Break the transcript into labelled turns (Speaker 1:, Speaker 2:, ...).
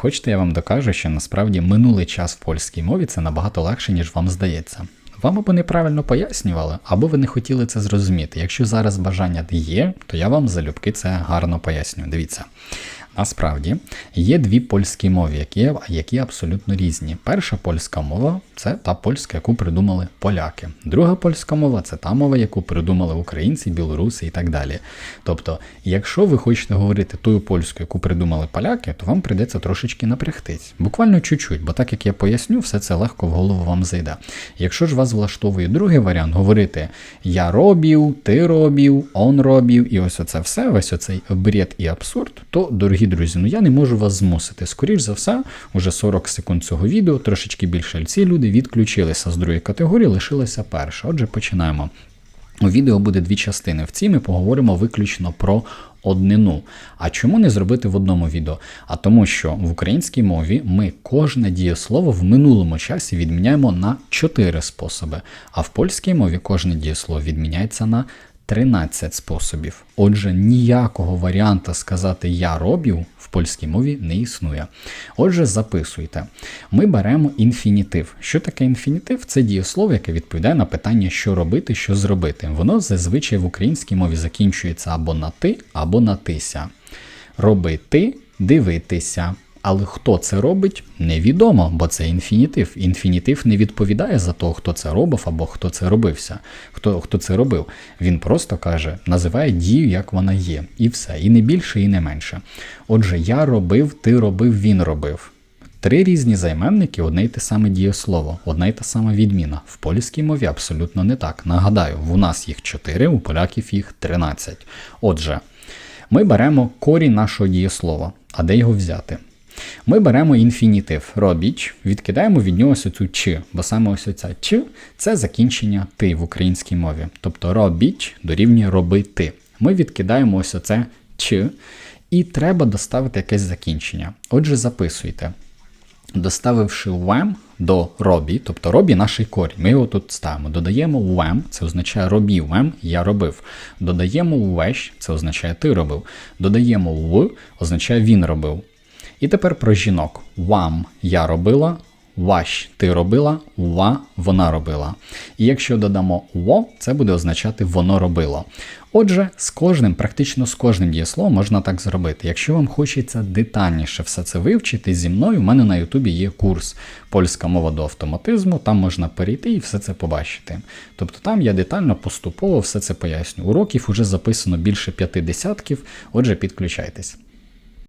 Speaker 1: Хочете, я вам докажу, що насправді минулий час в польській мові це набагато легше, ніж вам здається. Вам або неправильно пояснювали, або ви не хотіли це зрозуміти. Якщо зараз бажання є, то я вам залюбки це гарно поясню. Дивіться. Насправді є дві польські мови, які, які абсолютно різні. Перша польська мова це та польська, яку придумали поляки. Друга польська мова це та мова, яку придумали українці, білоруси і так далі. Тобто, якщо ви хочете говорити тою польською, яку придумали поляки, то вам прийдеться трошечки напрягтись. Буквально чуть-чуть, бо так як я поясню, все це легко в голову вам зайде. Якщо ж вас влаштовує другий варіант, говорити я робів, ти робів, он робів, і ось оце все, ось оцей бред і абсурд, то, дорогі друзі, ну я не можу вас змусити. Скоріш за все, уже 40 секунд цього відео, трошечки більше ці люди відключилися з другої категорії, лишилася перша. Отже, починаємо. У відео буде дві частини. В цій ми поговоримо виключно про однину. А чому не зробити в одному відео? А тому, що в українській мові ми кожне дієслово в минулому часі відміняємо на 4 способи, а в польській мові кожне дієслово відміняється на 13 способів. Отже, ніякого варіанта сказати я робів в польській мові не існує. Отже, записуйте. Ми беремо інфінітив. Що таке інфінітив? Це дієслово, яке відповідає на питання, що робити, що зробити. Воно зазвичай в українській мові закінчується або на ти, або на тися. Робити, дивитися. Але хто це робить, невідомо, бо це інфінітив. Інфінітив не відповідає за того, хто це робив або хто це робився, хто хто це робив. Він просто каже, називає дію, як вона є, і все, і не більше, і не менше. Отже, я робив, ти робив, він робив. Три різні займенники, одне й те саме дієслово, одна й та сама відміна. В польській мові абсолютно не так. Нагадаю, у нас їх 4, у поляків їх 13. Отже, ми беремо корінь нашого дієслова. А де його взяти? Ми беремо інфінітив робіч, відкидаємо від нього ось цю чи, бо саме ось ця чи це закінчення ти в українській мові. Тобто робіч дорівнює робити. Ми відкидаємо ось оце чи, і треба доставити якесь закінчення. Отже, записуйте. Доставивши «wem» до робі, тобто робі наш корінь, ми його тут ставимо. Додаємо «wem», це означає робі «wem», я робив. Додаємо «wesh», це означає ти робив. Додаємо «в», означає він робив. І тепер про жінок. Вам я робила, ваш ти робила, ва вона робила. І якщо додамо во, це буде означати воно робило. Отже, з кожним, практично з кожним дієсловом можна так зробити. Якщо вам хочеться детальніше все це вивчити зі мною, у мене на Ютубі є курс Польська мова до автоматизму, там можна перейти і все це побачити. Тобто там я детально поступово все це поясню. Уроків вже записано більше п'яти десятків, отже, підключайтесь.